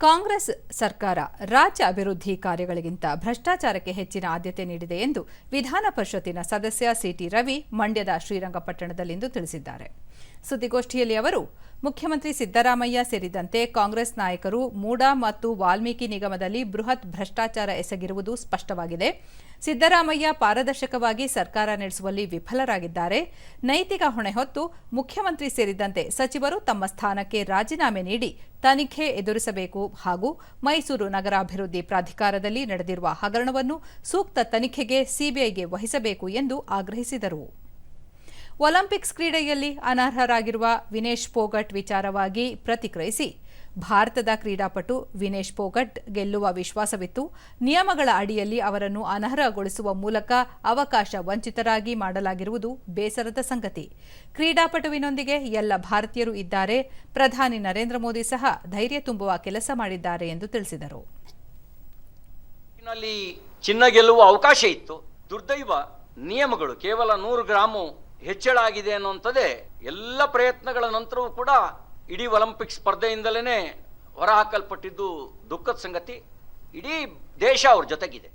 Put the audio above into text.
ಕಾಂಗ್ರೆಸ್ ಸರ್ಕಾರ ರಾಜ್ಯ ಅಭಿವೃದ್ಧಿ ಕಾರ್ಯಗಳಿಗಿಂತ ಭ್ರಷ್ಟಾಚಾರಕ್ಕೆ ಹೆಚ್ಚಿನ ಆದ್ಯತೆ ನೀಡಿದೆ ಎಂದು ವಿಧಾನ ಪರಿಷತ್ತಿನ ಸದಸ್ಯ ಸಿಟಿ ರವಿ, ಮಂಡ್ಯದ ಶ್ರೀರಂಗಪಟ್ಟಣದಲ್ಲಿಂದು ತಿಳಿಸಿದ್ದಾರೆ. ಸುದ್ದಿಗೋಷ್ಠಿಯಲ್ಲಿ ಅವರು ಮುಖ್ಯಮಂತ್ರಿ ಸಿದ್ದರಾಮಯ್ಯ ಸೇರಿದಂತೆ ಕಾಂಗ್ರೆಸ್ ನಾಯಕರು ಮೂಡಾ ಮತ್ತು ವಾಲ್ಮೀಕಿ ನಿಗಮದಲ್ಲಿ ಬೃಹತ್ ಭ್ರಷ್ಟಾಚಾರ ಎಸಗಿರುವುದು ಸ್ಪಷ್ಟವಾಗಿದೆ. ಸಿದ್ದರಾಮಯ್ಯ ಪಾರದರ್ಶಕವಾಗಿ ಸರ್ಕಾರ ನಡೆಸುವಲ್ಲಿ ವಿಫಲರಾಗಿದ್ದಾರೆ. ನೈತಿಕ ಹೊಣೆ ಹೊತ್ತು ಮುಖ್ಯಮಂತ್ರಿ ಸೇರಿದಂತೆ ಸಚಿವರು ತಮ್ಮ ಸ್ಥಾನಕ್ಕೆ ರಾಜೀನಾಮೆ ನೀಡಿ ತನಿಖೆ ಎದುರಿಸಬೇಕು ಹಾಗೂ ಮೈಸೂರು ನಗರಾಭಿವೃದ್ಧಿ ಪ್ರಾಧಿಕಾರದಲ್ಲಿ ನಡೆದಿರುವ ಹಗರಣವನ್ನು ಸೂಕ್ತ ತನಿಖೆಗೆ ಸಿಬಿಐಗೆ ವಹಿಸಬೇಕು ಎಂದು ಆಗ್ರಹಿಸಿದರು. ಒಲಿಂಪಿಕ್ಸ್ ಕ್ರೀಡೆಯಲ್ಲಿ ಅನರ್ಹರಾಗಿರುವ ವಿನೇಶ್ ಪೋಗಟ್ ವಿಚಾರವಾಗಿ ಪ್ರತಿಕ್ರಿಯಿಸಿ, ಭಾರತದ ಕ್ರೀಡಾಪಟು ವಿನೇಶ್ ಪೋಗಟ್ ಗೆಲ್ಲುವ ವಿಶ್ವಾಸವಿತ್ತು. ನಿಯಮಗಳ ಅಡಿಯಲ್ಲಿ ಅವರನ್ನು ಅನರ್ಹಗೊಳಿಸುವ ಮೂಲಕ ಅವಕಾಶ ವಂಚಿತರಾಗಿ ಮಾಡಲಾಗಿರುವುದು ಬೇಸರದ ಸಂಗತಿ. ಕ್ರೀಡಾಪಟುವಿನೊಂದಿಗೆ ಎಲ್ಲ ಭಾರತೀಯರು ಇದ್ದಾರೆ. ಪ್ರಧಾನಿ ನರೇಂದ್ರ ಮೋದಿ ಸಹ ಧೈರ್ಯ ತುಂಬುವ ಕೆಲಸ ಮಾಡಿದ್ದಾರೆ ಎಂದು ತಿಳಿಸಿದರು. ಚಿನ್ನ ಗೆಲ್ಲುವ ಅವಕಾಶ ಇತ್ತು. ದುರ್ದೈವ ನಿಯಮಗಳು ಕೇವಲ ನೂರು ಗ್ರಾಮು ಹೆಚ್ಚಳ ಆಗಿದೆ ಅನ್ನುವಂಥದ್ದೇ ಎಲ್ಲ ಪ್ರಯತ್ನಗಳ ನಂತರವೂ ಕೂಡ ಇಡೀ ಒಲಿಂಪಿಕ್ ಸ್ಪರ್ಧೆಯಿಂದಲೇ ಹೊರಹಾಕಲ್ಪಟ್ಟಿದ್ದು ದುಃಖದ ಸಂಗತಿ. ಇಡೀ ದೇಶ ಅವ್ರ ಜೊತೆಗಿದೆ.